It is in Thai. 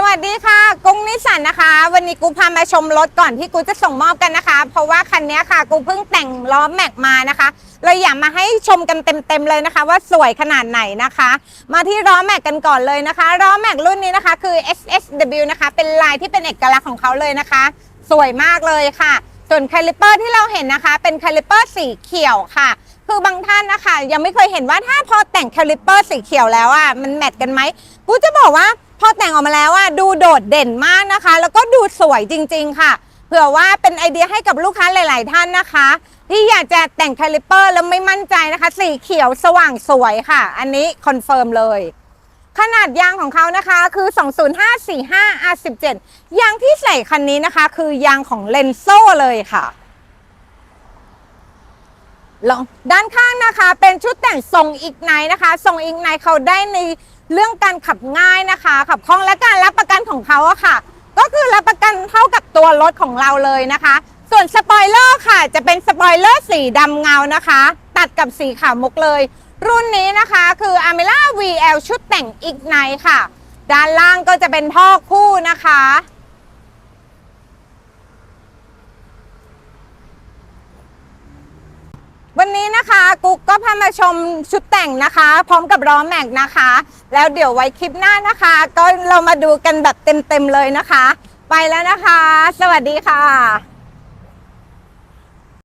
สวัสดีค่ะกุ้งนิสสันนะคะ วันนี้กูพามาชมรถก่อนที่กูจะส่งมอบกันนะคะ เพราะว่าคันนี้ค่ะ กูเพิ่งแต่งล้อแม็กมานะคะเลยอยากมาให้ชมกันเต็มๆเลยนะคะ ว่าสวยขนาดไหนนะคะ มาที่ล้อแม็กกันก่อนเลยนะคะล้อแม็กรุ่นนี้นะคะ คือ SSW นะคะ เป็นลายที่เป็นเอกลักษณ์ของเขาเลยนะคะ สวยมากเลยค่ะ ส่วนคาลิเปอร์ที่เราเห็นนะคะ เป็นคาลิเปอร์สีเขียวค่ะคือบางท่านนะคะ ยังไม่เคยเห็นว่าถ้าพอแต่งคาลิเปอร์สีเขียวแล้วอะมันแมทกันไหมกูจะบอกว่า พอแต่งออกมาแล้วอะดูโดดเด่นมากนะคะ แล้วก็ดูสวยจริง ๆ ค่ะ เผื่อว่าเป็นไอเดียให้กับลูกค้าหลาย ๆ ท่านนะคะ ที่อยากจะแต่งคาลิเปอร์แล้วไม่มั่นใจนะคะ สีเขียวสว่างสวยค่ะ อันนี้คอนเฟิร์มเลย ขนาดยางของเขานะคะคือ 20545 R17 ยางที่ใส่คันนี้นะคะ คือยางของเลนโซเลยค่ะลองด้านข้างนะคะเป็นชุดแต่งทรงอีกไนนะคะ ทรงอีกไนเขาได้ใน เรื่องการขับง่ายนะคะ ขับคล่องและการรับประกันของเขาอะค่ะ ก็คือรับประกันเท่ากับตัวรถของเราเลยนะคะ ส่วนสปอยเลอร์ค่ะ จะเป็นสปอยเลอร์สีดำเงานะคะ ตัดกับสีขาวมุกเลย รุ่นนี้นะคะคือ a m e l a VL ชุดแต่งอีกไนค่ะ ด้านล่างก็จะเป็นท่อคู่นะคะ วันนี้นะคะกุ๊กก็พามาชมชุดแต่งนะคะ พร้อมกับล้อแม็กนะคะ แล้วเดี๋ยวไว้คลิปหน้านะคะ ก็เรามาดูกันแบบเต็มๆเลยนะคะ ไปแล้วนะคะ สวัสดีค่ะ